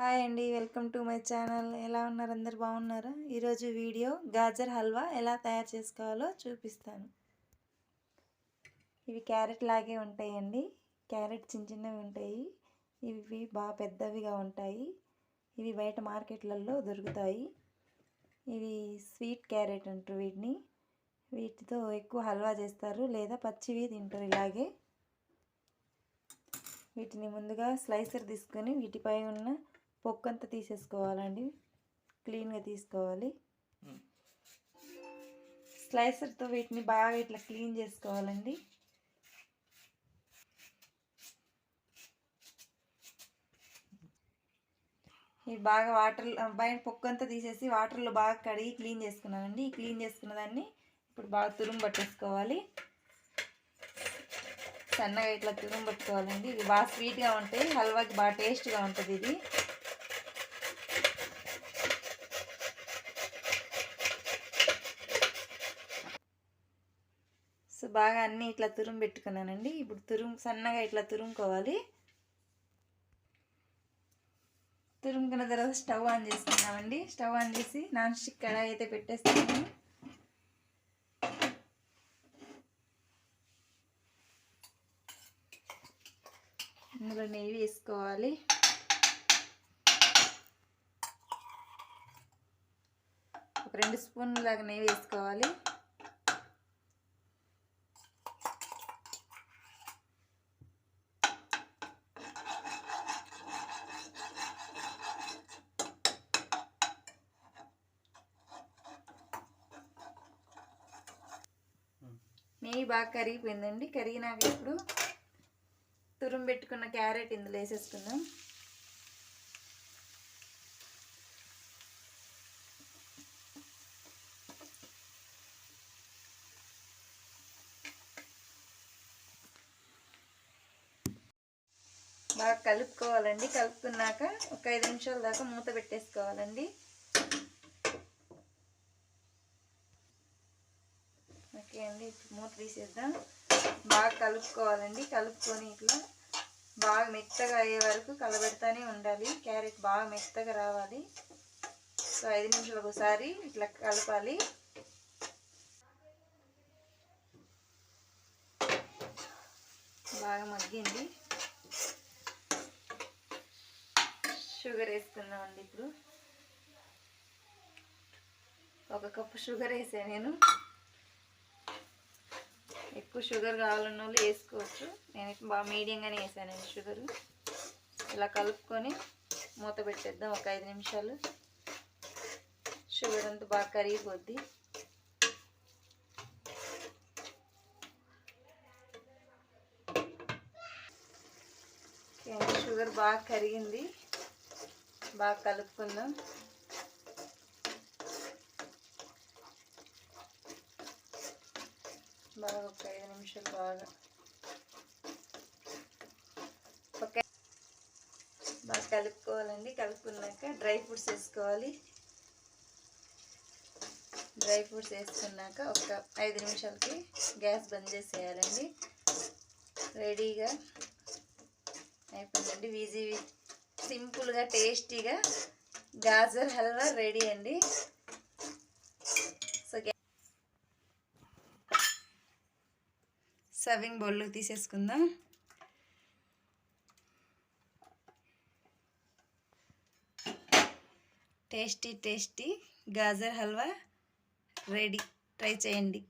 Hi అండి welcome to my channel. ఎలా ఉన్నారు? అందరు బాగున్నారా? ఈరోజు వీడియో గాజర్ హల్వా ఎలా తయారు చేసుకోవాలో చూపిస్తాను. ఇవి క్యారెట్ లాగే ఉంటాయండి. క్యారెట్ చిన్న చిన్నవి ఉంటాయి. ఇవి బాగా పెద్దవిగా ఉంటాయి. ఇవి బయట మార్కెట్లలో దొరుకుతాయి. ఇవి స్వీట్ క్యారెట్ అంటారు వీటిని. వీటితో ఎక్కువ హల్వా చేస్తారు లేదా పచ్చివి తింటారు ఇలాగే. వీటిని ముందుగా స్లైసర్ తీసుకొని వీటిపై ఉన్న పొక్కంతా తీసేసుకోవాలండి. క్లీన్గా తీసుకోవాలి. స్లైసర్తో వీటిని బాగా ఇట్లా క్లీన్ చేసుకోవాలండి. ఇవి బాగా వాటర్ బయట పొక్కంతా తీసేసి వాటర్లో బాగా కడిగి క్లీన్ చేసుకున్నానండి. ఈ క్లీన్ చేసుకున్న దాన్ని ఇప్పుడు బాగా తురుము పట్టేసుకోవాలి. సన్నగా ఇట్లా తురుము పట్టుకోవాలండి. ఇవి బాగా స్వీట్గా ఉంటాయి. హల్వాకి బాగా టేస్ట్గా ఉంటుంది ఇది. బాగా అన్నీ ఇట్లా తురుము పెట్టుకున్నానండి. ఇప్పుడు తురుము సన్నగా ఇట్లా తురుముకోవాలి. తురుముకున్న తర్వాత స్టవ్ ఆన్ చేసుకున్నామండి స్టవ్ ఆన్ చేసి నాన్ స్టిక్ కడాయి అయితే పెట్టేస్తాను ఇందులో నెయ్యి వేసుకోవాలి. ఒక రెండు స్పూన్ల దాకా నెయ్యి వేసుకోవాలి. నెయ్యి బాగా కరిగిపోయిందండి. కరిగినాక ఇప్పుడు తురుము పెట్టుకున్న క్యారెట్ ఇందులో వేసేసుకుందాం. బాగా కలుపుకోవాలండి. కలుపుకున్నాక ఒక ఐదు నిమిషాల దాకా మూత పెట్టేసుకోవాలండి. ఓకే అండి ఇప్పుడు మూత తీసేద్దాం. బాగా కలుపుకోవాలండి. కలుపుకొని ఇట్లా బాగా మెత్తగా అయ్యే వరకు కలబెడతానే ఉండాలి. క్యారెట్ బాగా మెత్తగా రావాలి. సో ఐదు నిమిషాలకు ఒకసారి ఇట్లా కలపాలి. బాగా మగ్గింది. షుగర్ వేసుకుందామండి ఇప్పుడు. ఒక కప్పు షుగర్ వేసాను నేను. ఎక్కువ షుగర్ కావాలన్న వాళ్ళు వేసుకోవచ్చు. నేను బాగా మీడియంగానే వేసానండి షుగరు. ఇలా కలుపుకొని మూత పెట్టేద్దాం ఒక ఐదు నిమిషాలు. షుగర్ అంతా బాగా కరిగిపోద్ది. షుగర్ బాగా కరిగింది. బాగా కలుపుకుందాం. బాగా ఒక ఐదు నిమిషాలు బాగా. ఓకే. బాగా కలుపుకోవాలండి. కలుపుకున్నాక డ్రై ఫ్రూట్స్ వేసుకోవాలి. డ్రై ఫ్రూట్స్ వేసుకున్నాక ఒక ఐదు నిమిషాలకి గ్యాస్ బంద్ చేసేయాలండి. రెడీగా అయిపోయిందండి. ఈజీ సింపుల్గా టేస్టీగా గాజర్ హల్వా రెడీ అండి సో సర్వింగ్ బౌల్లో తీసేసుకుందాం. Tasty tasty gajar halwa ready. Try చేయండి.